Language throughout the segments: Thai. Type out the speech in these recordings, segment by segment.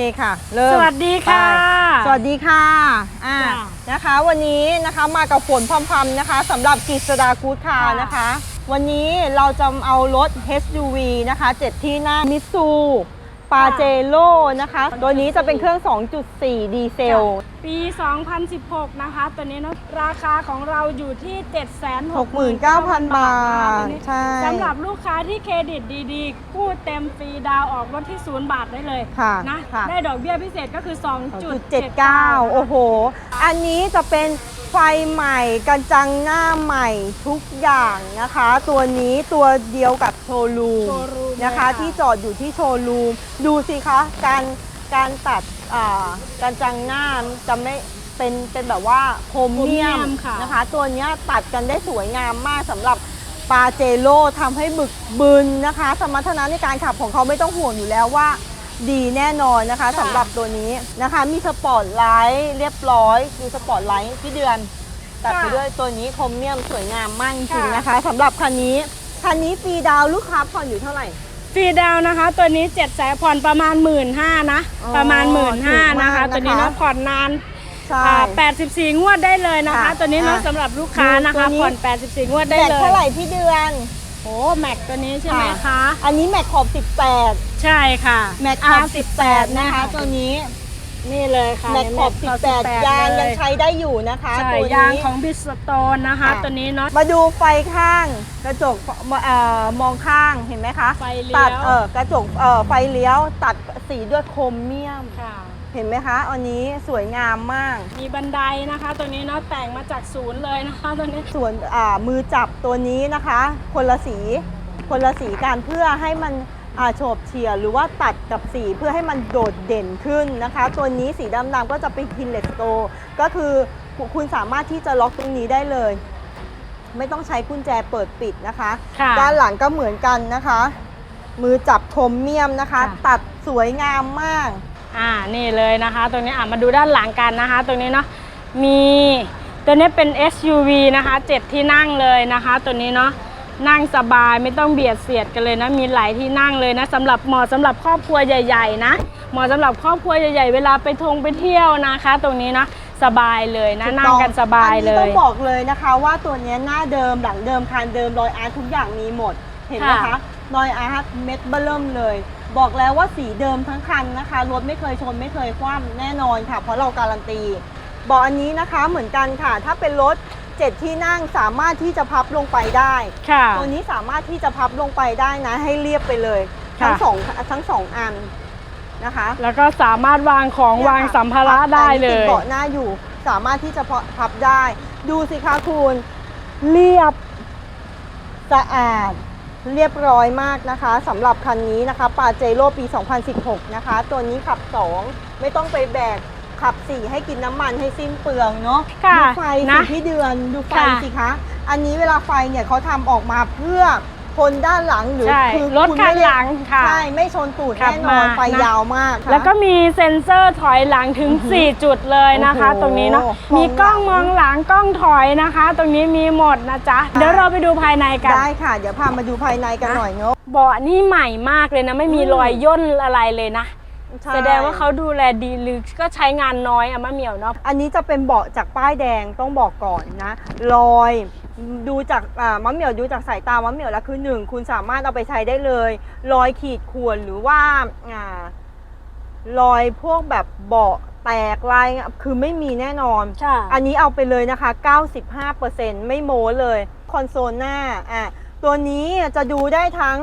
เคค่ะเริ่มสวัสดีค่ะ ไปสวัสดีค่ะอ่าจ้ะนะคะ วันนี้นะคะมากับฝนพรำๆนะคะสำหรับกฤษดากูดคาร์ค่ะ นะคะ วันนี้เราจะเอารถ SUV นะคะเจ็ดที่นั่งมิซู ปาเจโ o นะคะ ตัวนี้จะเป็นเครื่อง 2.4 ดีเซล ปี 2016 นะคะ ตัวนี้นะราคาของเราอยู่ที่69,000 บาท ใช่ สำหรับลูกค้าที่เครดิตดีๆ กู้เต็มฟรีดาวน์ออกรถที่ 0 บาทได้เลยค่ะนะ ค่ะ ได้ดอกเบี้ยพิเศษก็คือ 2.79 2.79 โอ้โห อันนี้จะเป็น ไฟใหม่กันจังหน้าใหม่ทุกอย่างนะคะ ตัวนี้ตัวเดียวกับโชว์รูมโชว์รูมนะคะ เลยค่ะ ที่จอดอยู่ที่โชว์รูม ดูสิคะ การการตัดอ่ากันจังหน้าจะไม่เป็นเป็นแบบว่าโครเมียมค่ะ นะคะ ตัวเนี้ยตัดกันได้สวยงามมากสำหรับปาเจโร่ทำให้บึกบึนนะคะ สมรรถนะในการขับของเขาไม่ต้องห่วงอยู่แล้วว่า ดีแน่นอนนะคะสำหรับตัวนี้นะคะ มีสปอร์ตไลท์เรียบร้อยดูสปอร์ตไลท์ที่เดือนตัดไปด้วยตัวนี้โครเมียมสวยงามมากจริงๆนะคะสำหรับคันนี้คันนี้ฟรีดาวน์ลูกค้าผ่อนอยู่เท่าไหร่ฟรีดาวน์นะคะ ตัวนี้7แสนผ่อนประมาณ1 5ื่นนะอ๋อประมาณ1 5ื่นถูกมากนะคะนะคะ ตัวนี้เนาะผ่อนนานใช่อ่า84งวดได้เลยนะคะค่ะตัวนี้เนาะอะสำหรับลูกค้านะตัคะวนี้ผ่อน84งวดได้แม็กเลยเท่าไหร่พี่เดือน โอ้แม็กตัวนี้ใช่ไหมคะ อันนี้แม็กขอบ 18 ใช่ค่ะแม็กขอบ 18 นะคะ ตัวนี้นี่เลยค่ะแม็กขอบ 18 ยางยังเลยใช้ได้อยู่นะคะใช่ตัวยางนี้ของบิสโตนนะคะค่ะตัวนี้เนาะมาดูไฟข้างกระจกเอ่อมองข้างเห็นไหมคะไฟเลี้ยวตัดเออกระจกเอ่อไฟเลี้ยวตัดสีด้วยโครเมียมค่ะ เห็นไหมคะ อันนี้สวยงามมาก มีบันไดนะคะ ตัวนี้เนาะแต่งมาจากศูนย์เลยนะคะ ตัวนี้ ส่วนอ่ามือจับตัวนี้นะคะ คนละสีคนละสีกันเพื่อให้มันอ่าโฉบเฉี่ยวหรือว่าตัดกับสีเพื่อให้มันโดดเด่นขึ้นนะคะ ตัวนี้สีดำๆก็จะเป็นพินเลสโต ก็คือคุณสามารถที่จะล็อกตรงนี้ได้เลย ไม่ต้องใช้กุญแจเปิดปิดนะคะค่ะด้านหลังก็เหมือนกันนะคะ มือจับโครเมียมนะคะค่ะตัดสวยงามมาก อ่านี่เลยนะคะ ตรงนี้อะมาดูด้านหลังกันนะคะ ตรงนี้เนาะมีตัวนี้เป็น SUV นะคะเจ็ดที่นั่งเลยนะคะ ตัวนี้เนาะนั่งสบายไม่ต้องเบียดเสียดกันเลยนะมีหลายที่นั่งเลยนะสำหรับเหมาะสำหรับครอบครัวใหญ่ๆนะเหมาะสำหรับครอบครัวใหญ่ๆเวลาไปทงไปเที่ยวนะคะ ตรงนี้เนาะสบายเลยนะถูนั่งต้องกันสบายเลอันนี้ต้ยองบอกเลยนะคะ ว่าตัวเนี้ยหน้าเดิมหลังเดิมคานเดิมรอยอาร์ตทุกอย่างมีหมดเห็นไหมค่ะคะรอยอาร์ตเม็ดเบิ่มเลย บอกแล้วว่าสีเดิมทั้งคันนะคะ รถไม่เคยชนไม่เคยคว่ำแน่นอนค่ะ เพราะเราการันตีเบอกอันนี้นะคะเหมือนกันค่ะ ถ้าเป็นรถเจ็ดที่นั่งสามารถที่จะพับลงไปได้ค่ะ ตัวนี้สามารถที่จะพับลงไปได้นะ ให้เรียบไปเลยทั้งค่ะสองทั้งสองอันนะคะ แล้วก็สามารถวางของเนี่ยวางค่ะสัมภาระได้เลติดยเบาะหน้าอยู่ สามารถที่จะพับได้ ดูสิคะคุณเรียบสะอาด เรียบร้อยมากนะคะสำหรับคันนี้นะคะปาเจโร่ปี 2016 นะคะ ตัวนี้ขับ 2 ไม่ต้องไปแบกขับ 4 ให้กินน้ำมันให้สิ้นเปลืองเนาะค่ะดูไฟสินะพี่เดือนดูไฟค่ะสิคะ อันนี้เวลาไฟเนี่ยเขาทำออกมาเพื่อ คนด้านหลังหรือใช่คือรถคุณข้างไม่ได้หลังค่ะใช่ไม่ชนตูดขับแน่นอนมาไฟนะ ยาวมากค่ะ แล้วก็มีเซ็นเซอร์ถอยหลังถึง 4 จุดเลยนะคะ โอ้โหตรงนี้เนาะมองมีกล้องหลังมองหลังกล้องถอยนะคะ ตรงนี้มีหมดนะจ๊ะ ค่ะ เดี๋ยวเราไปดูภายในกัน ได้ค่ะ เดี๋ยวพามาดูภายในกันนะหน่อยเนาะ เบาะนี่ใหม่มากเลยนะ ไม่มีอืม รอยย่นอะไรเลยนะ ใช่แสดงว่าเขาดูแลดีหรือก็ใช้งานน้อยอะมะเหมียวเนาะ อันนี้จะเป็นเบาะจากป้ายแดงต้องบอกก่อนนะ รอย ดูจากอ่ามะเหมี่ยวดูจากสายตามะเหมี่ยวแล้วคือหนึ่งคุณสามารถเอาไปใช้ได้เลยรอยขีดข่วนหรือว่าอ่ารอยพวกแบบเบาะแตกลายคือไม่มีแน่นอนใช่อันนี้เอาไปเลยนะคะ 95%ไม่โม้เลยคอนโซลหน้าอะตัวนี้จะดูได้ทั้ง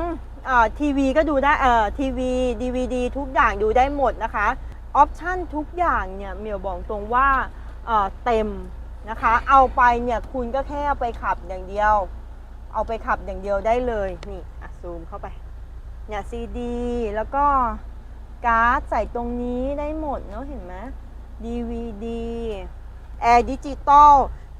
ทีวีก็ดูได้เอ่อทีวีดีวีดีทุกอย่างดูได้หมดนะคะ ออปชั่นทุกอย่างเนี่ยเหมียวบอกตรงว่าเอ่อเต็ม นะคะ เอาไปเนี่ยคุณก็แค่เอาไปขับอย่างเดียว เอาไปขับอย่างเดียวได้เลยนี่อะซูมเข้าไปเนี่ยซีดีแล้วก็การ์ดใส่ตรงนี้ได้หมดเนาะเห็นไหม DVD แอร์ดิจิตอล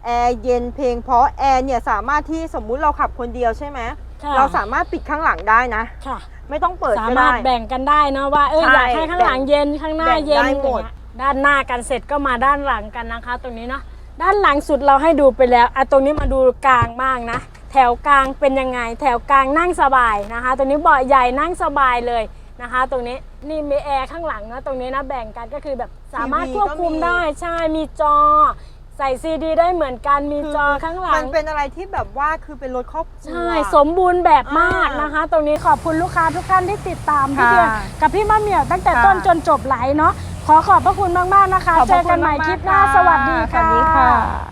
แอร์เย็นเพลงเพราะแอร์เนี่ยสามารถที่สมมุติเราขับคนเดียวใช่ไหมค่ะเราสามารถปิดข้างหลังได้นะค่ะไม่ต้องเปิดสาก็มารได้ถแบ่งกันได้เนาะว่าเออใช่อยากให้ข้างหลังเย็นข้างหน้าแบ่งเย็นได้หมดอย่างเงี้ยด้านหน้ากันเสร็จก็มาด้านหลังกันนะคะ ตรงนี้เนาะ ด้านหลังสุดเราให้ดูไปแล้วอะตรงนี้มาดูกลางบ้างนะ แถวกลางเป็นยังไง แถวกลางนั่งสบายนะคะตัวนี้เบาะใหญ่นั่งสบายเลยนะคะ ตรงนี้นี่มีแอร์ข้างหลังนะตรงนี้นะแบ่งกันก็คือแบบสามารถทีวีควบคุมก็มีได้ใช่มีจอ ใส่ซีดีได้เหมือนกันมีจอข้างหลัมังนเป็นอะไรที่แบบว่าคือเป็นรถครอบครัว ใช่ สมบูรณ์แบบมากอ่านนะคะ ตรงนี้ขอบคุณลูกค้าทุกท่านที่ติดตามพี่ค่ะเดือนกับพี่มะเหมี่ยวตั้งแต่ค่ะต้นจนจบไลฟ์เนาะ ขอขอบพระคุณมาก ๆ นะคะ ขอบพเจระอกันใหม่คุณมากๆคลิปหน้า ค่ะสวัสดีสวัสดีค่ะ